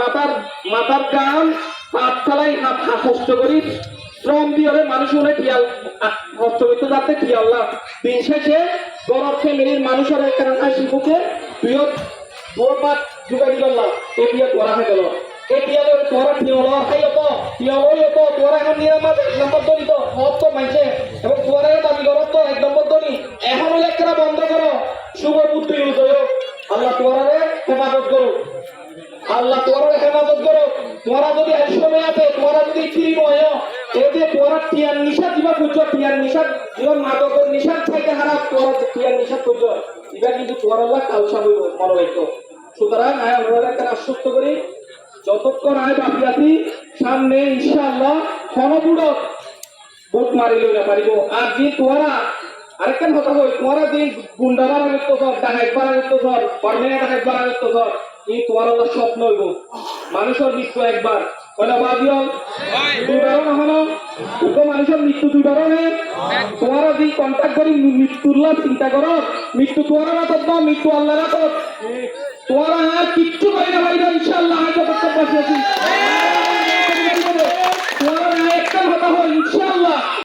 মাতার মাতার গান, হাত চালাই, হাত কষ্ট করি। শ্রম দিয়ে মানুষ হলে কষ্ট করতে যাতে টিয়াল্লাহ দিন শেষে গরব ফ্যামিলির মানুষের একটা হাসি মুখে তোর পাত যোগাড়ি করলাম এই বিয়ে করা হয়ে গেল। এই বিয়ে তোরা টিয়ল খাই হতো টিয়ল হতো তোরা এখন নিরামাজ এক নম্বর ধরি তো হত তো মাইছে। এবং তোরা দাবি করো তো, এক নম্বর ধরি এখন একটা বন্ধ করো। শুভ পুত্রী উদয়। আল্লাহ তোরারে হেফাজত করো আল্লাহ তোরা হেফাজত করো। তোরা যদি সময় আছে তোরা যদি ফিরি নয় এই যে তোরা টিয়ার নিশা দিবা বুঝছ টিয়ার নিশা জীবন মাদকের নিশা থেকে হারাপ তোরা টিয়ার নিশা বুঝছ এবার কিন্তু তোরা আল্লাহ কালসা হইব মনে হইতো সুতরাং আয় আমরা একটা আশ্বস্ত করি, যতক্ষণ আয় বাপি আছি, সামনে ইনশাআল্লাহ হনবুড়ক বুট মারিল না পারিব আর যে তোরা আরেকখান কথা কই তোরা যে গুন্ডা বাড়ার তো সব ডাকাত বাড়ার তো সব বর্মেনা ডাকাত বাড়ার তো সব এই তোমার হলো স্বপ্ন হইব। মানুষের মৃত্যু একবার। কয়লা বাদিও না হলো মানুষের মৃত্যু নে। তোমারা যে কন্ট্যাক্ট করি মৃত্যুর লাভ চিন্তা করো। মৃত্যু তোমার না মৃত্যু আল্লাহ রাখত তোরা আর কিচ্ছু পাই না পাইবা ইনশাআল্লাহ, হয়তো